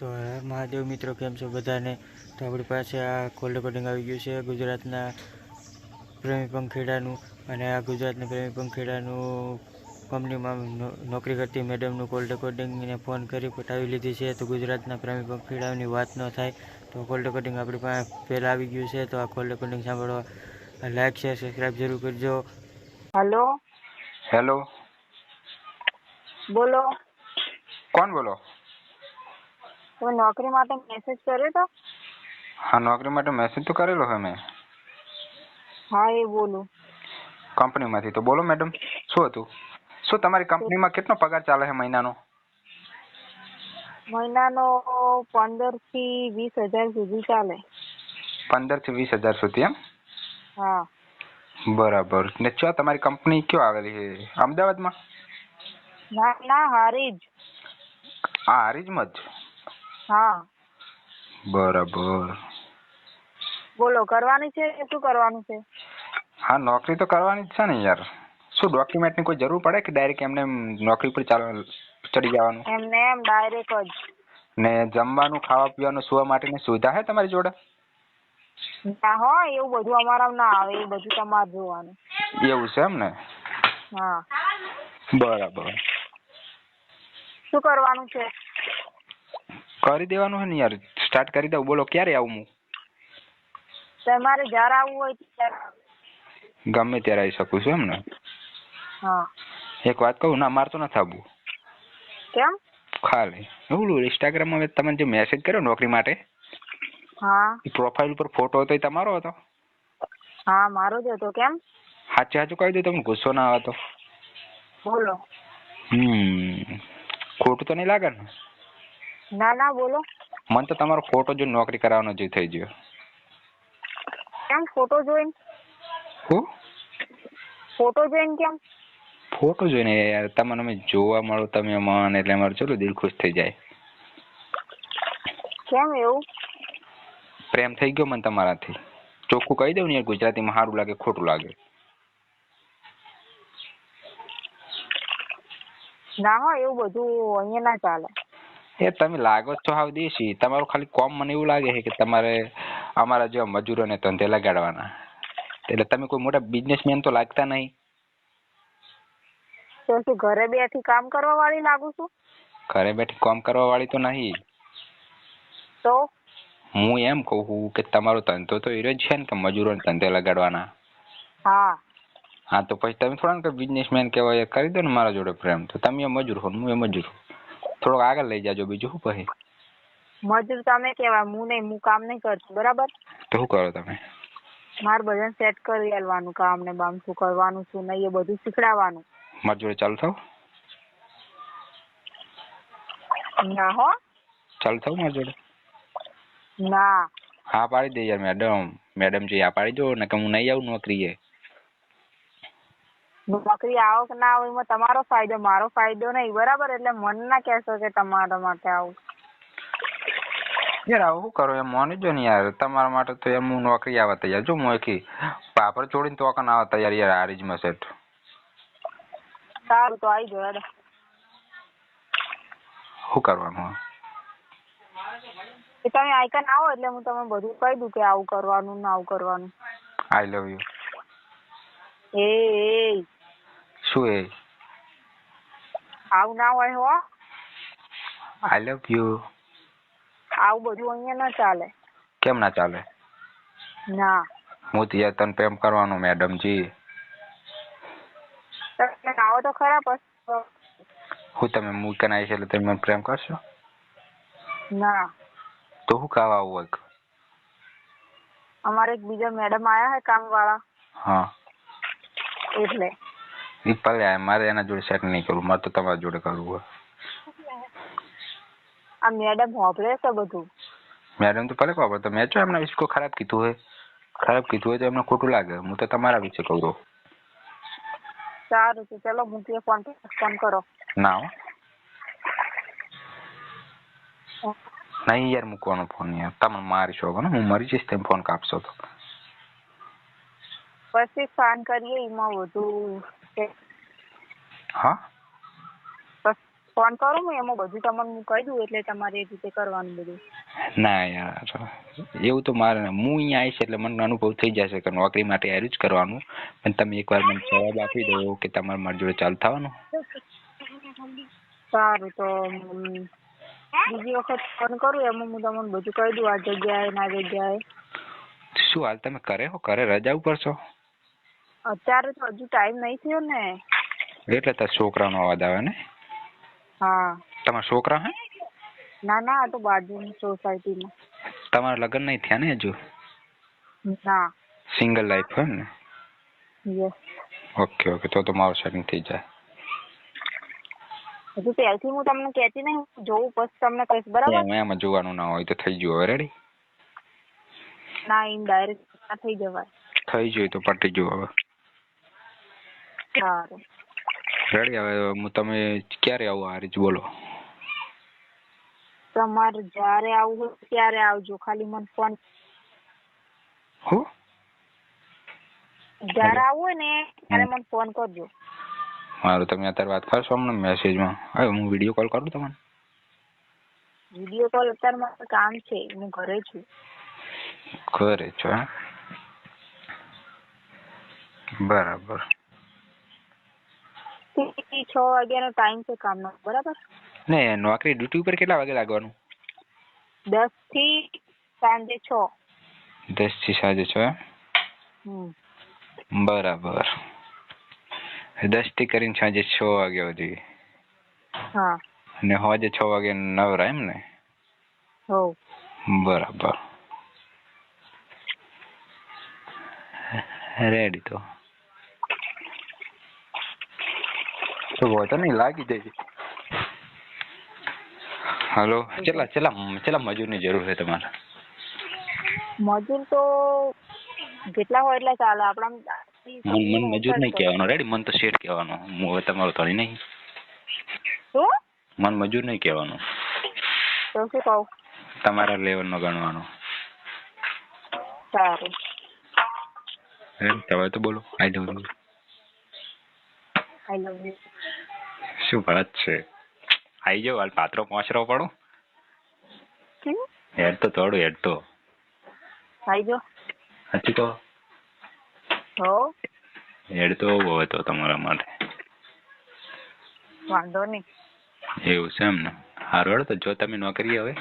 તો મહાદેવ મિત્રો કેમ છો બધાને? તો આપણી પાસે આ કોલ રેકોર્ડિંગ આવી ગયું છે ગુજરાતના પ્રેમી પંખેડાનું અને આ ગુજરાતના પ્રેમી પંખેડાનું કંપનીમાં નોકરી કરતી મેડમનું કોલ રેકોર્ડિંગને ફોન કરી પટાવી લીધી છે. તો ગુજરાતના પ્રેમી પંખીડાઓની વાત ન થાય તો કોલ રેકોર્ડિંગ આપણી પાસે પહેલાં આવી ગયું છે. તો આ કોલ રેકોર્ડિંગ સાંભળવા લાઈક શેર સબસ્ક્રાઈબ જરૂર કરજો. હેલો? હેલો? બોલો? કોણ બોલો? તમે નોકરી માટે મેસેજ કર્યો તો? હા નોકરી માટે મેસેજ તો કરેલો છે મેં. હા એ બોલું. કંપનીમાંથી તો બોલો મેડમ શું હતું? શું તમારી કંપનીમાં કેટલો પગાર ચાલે છે મહિનાનો? મહિનાનો પંદરથી વીસ હજાર સુધી ચાલે. પંદરથી વીસ હજાર સુધી એમ? હા. બરાબર. ને ચો તમારી કંપની કયો આવેલી છે? અમદાવાદમાં? ના ના હારીજ. હારીજ હારીજમાં જ? હા. બરાબર. બોલો કરવાની છે કે શું કરવાનું છે? હા નોકરી તો કરવાની જ છે ને યાર. શું ડોક્યુમેન્ટની કોઈ જરૂર પડે કે ડાયરેક્ટ એમને એમ નોકરી પર ચાલ ચડી જવાનું? એમને એમ ડાયરેક્ટ જ. ને જમવાનું ખાવા પીવાનું સુવા માટેની સુવિધા છે તમારી જોડે? ના હો એવું બધું અમારા ના આવે એ બધું તમારે જોવાનું. એવું છે એમ ને? હા. બરાબર. શું કરવાનું છે? કરી દેવાનું હે ને યાર? સ્ટાર્ટ કરી દઉં. બોલો ક્યારે આવું હું? તમારે જ્યારે આવવું હોય ત્યારે ગમે ત્યારે આવી શકું છું એમ ને? હા. એક વાત કહું ના મારે તો નથી આવવું. કેમ? ખાલી. એવું ઇન્સ્ટાગ્રામમાં તમને જે મેસેજ કર્યો નોકરી માટે? હા. પ્રોફાઇલ ઉપર ફોટો હતો એ તમારો હતો? હા મારો જ હતો. કેમ? સાચે સાચું કહી દઉં તમને ગુસ્સો ના આવે તો. બોલો. હમ. ખોટું તો નહીં લાગે ને? ના ના બોલો. મને તો તમારો ફોટો જો નોકરી કરાવવાનો જે થઈ ગયો. કેમ? ફોટો જોઈને? હું? ફોટો જોઈને કેમ? ફોટો જોઈને યાર તમને અમે જોવા મળો તમે મન એટલે અમારું ચલો દિલ ખુશ થઈ જાય. કેમ એવું? પ્રેમ થઈ ગયો મને તમારાથી. ચોખ્ખું કહી દઉં ને યાર ગુજરાતીમાં સારું લાગે ખોટું લાગે. ના હો એવું બધું અહીંયા ના ચાલે. એ તમે લાગો છો હાવ દેશી. તમારું ખાલી કોમ મને એવું લાગે છે કે તમારે અમારા જેવા મજૂરોને ધંધે લગાડવાના. એટલે તમે કોઈ મોટા બિઝનેસમેન તો લાગતા નહીં. તો શું ઘરે બેઠી કામ કરવા વાળી લાગુ છું? ઘરે બેઠી કામ કરવા વાળી તો નહીં. તો? હું એમ કહું કે તમારો ધંધો તો એરો જ છે ને કે મજૂરોને ધંધે લગાડવાના. હા. હા તો પછી તમે થોડા ને બિઝનેસમેન કહેવાય કરી દો ને મારા જોડે પ્રેમ. તો તમે મજૂર હો હું એ મજૂર છું થોડોક આગળ લઈ જાજો બીજું શું પછી મજૂર તમે કેવાય હું નહીં હું કામ નહીં કરતી બરાબર? તો શું કરો તમે? મારે બધાને સેટ કરી આલવાનું કામ ને બામ શું કરવાનું શું નહીં એ બધું શીખડાવવાનું. મારી જોડે ચાલુ થાવ? ના હો. ચાલુ થાવ મારી જોડે? ના. હા પાડી દે યાર મેડમ. મેડમ જી આ પાડી દો ને કે હું નહીં આવું નોકરીએ. નોકરી આવો કે ના આવો એમાં તમારો ફાયદો મારો ફાયદો નહીં. બરાબર? એટલે મન ના કહેશો કે તમારા માટે આવું. યાર આવું શું કરો? એમ મોની જો ને યાર તમારા માટે તો એમ હું નોકરી આવવા તૈયાર જો હું એકી પાપડ છોડીને તો કન આવવા તૈયાર યાર હારીજમાં સેટ સારું તો આવી જાઓ શું કરવાનું? એ તમે આઈકન આવો એટલે હું તમને બધું કહી દઉં કે આવું કરવાનું ને આવું કરવાનું. આઈ લવ યુ એ એ. શું એ? આવું ના હોય હો. આઈ લવ યુ આવું બધું અહીંયા ના ચાલે. કેમ ના ચાલે? ના. હું તો યાર તને પ્રેમ કરવાનો મેડમજી. તમે આવો તો ખરા પછી હું તમે મૂકન આવી છે એટલે તમે મને પ્રેમ કરશો? ના. તો હું ખાવા આવું હોય અમારે એક બીજા મેડમ આયા હે કામ વાળા હા. એટલે. આ મારે એના જોડે સેટ નહીં કરવું મારે તો તમારા જોડે કરવું હોય. આ મેડમ હોભળે છે બધું? મેડમ તો ભલે ખબર તો મેં જો એમના વિશે કોઈ ખરાબ કીધું હોય. ખરાબ કીધું હોય તો એમને ખોટું લાગે. હું તો તમારા વિશે કહું છું. સારું તો ચલો તે ફોન ફોન કરો. ના નહીં યાર મૂકવાનો ફોન યાર. તમે મારી છો ને હું મરી જઈશ તેમ ફોન કાપશો તો. પછી ફોન કરીએ એમાં બધું છે. હા? બસ ફોન કરું હું એમાં બધું તમને હું કહી દઉં એટલે તમારે એ રીતે કરવાનું બધું. ના યાર એવું તો મારે હું અહીંયા આવીશ એટલે મને અનુભવ થઈ જશે કે નોકરી માટે હારું જ કરવાનું. પણ તમે એકવાર મને જવાબ આપી દો કે તમારે મારી જોડે ચાલુ થવાનું. સારું તો બીજી વખત ફોન કરું એમાં હું તમને બધું કહી દઉં આ જગ્યાએ ના જગ્યાએ. શું હાલ તમે કરે હો? ઘરે રજા ઉપર છો? અત્યારે તો હજુ ટાઈમ નહીં થયો ને. એટલે તો છોકરાનો અવાજ આવે ને? હા. તમારા છોકરા હે? ના ના આ તો બાજુની સોસાયટીમાં. તમારા લગ્ન નહીં થયા ને હજુ? ના. સિંગલ લાઈફ હોય ને? યસ ઓકે ઓકે તો તો મારું સેટિંગ થઈ જાય. હજુ પહેલથી હું તમને કહેતી નહીં જોઉં પછી તમને કહીશ બરાબર? એમ એમાં જોવાનું ના હોય તો થઈ ગયું હવે રેડી ના એમ ડાયરેક્ટ ના થઈ જવાય. થઈ ગયું તો પટી ગયું હવે. સારું. રેડી હવે હું તમે ક્યારે આવું આ રીત બોલો? તમારે જ્યારે આવું હોય ત્યારે આવજો ખાલી મને ફોન હો? જ્યારે આવું હોય ને ત્યારે મને ફોન કરજો. મારું તમે અત્યારે વાત કરશો હમણાં મેસેજમાં હવે હું વીડિયો કોલ કરું તમને? વીડિયો કોલ અત્યારે મારે કામ છે હું ઘરે છું. ઘરે છો બરાબર. થી છ વાગ્યાનો ટાઈમ છે કામનો બરાબર? ને નોકરી ડ્યુટી ઉપર કેટલા વાગે લાગવાનું? દસથી સાંજે છ. દસથી સાંજે છ એમ? બરાબર. દસથી કરીને સાંજે છ વાગ્યા સુધી. હા. અને સાંજે છ વાગે નવરા એમ ને? હો. બરાબર. રેડી તો. તો વાંધો નહીં લાગી જશે હલો ચેલા ચેલા ચેલા મજૂરની જરૂર છે તમારે. મજૂર તો જેટલા હોય એટલા ચાલે આપણા મન મજૂર નહીં કહેવાનો. રેડી મન તો શેઠ કહેવાનો. હું હવે તમારો ધણી નહીં. શું? મન મજૂર નહીં કહેવાનો. તો શું કહું? તમારા લેવલનો ગણવાનો. સારું. તમે તો બોલો. I don't I love you શું વાત છે? આઈ જો હાલ પાત્રો પહોંચરો પડો. હેડ તો થોડું હેડ તો આઈ જો હજી તો. હો. હેડ તો બહુ હતો તમારા માટે. વાંધો નહીં. એવું છે એમ ને સારું હેડ તો જો તમે નોકરી હવે.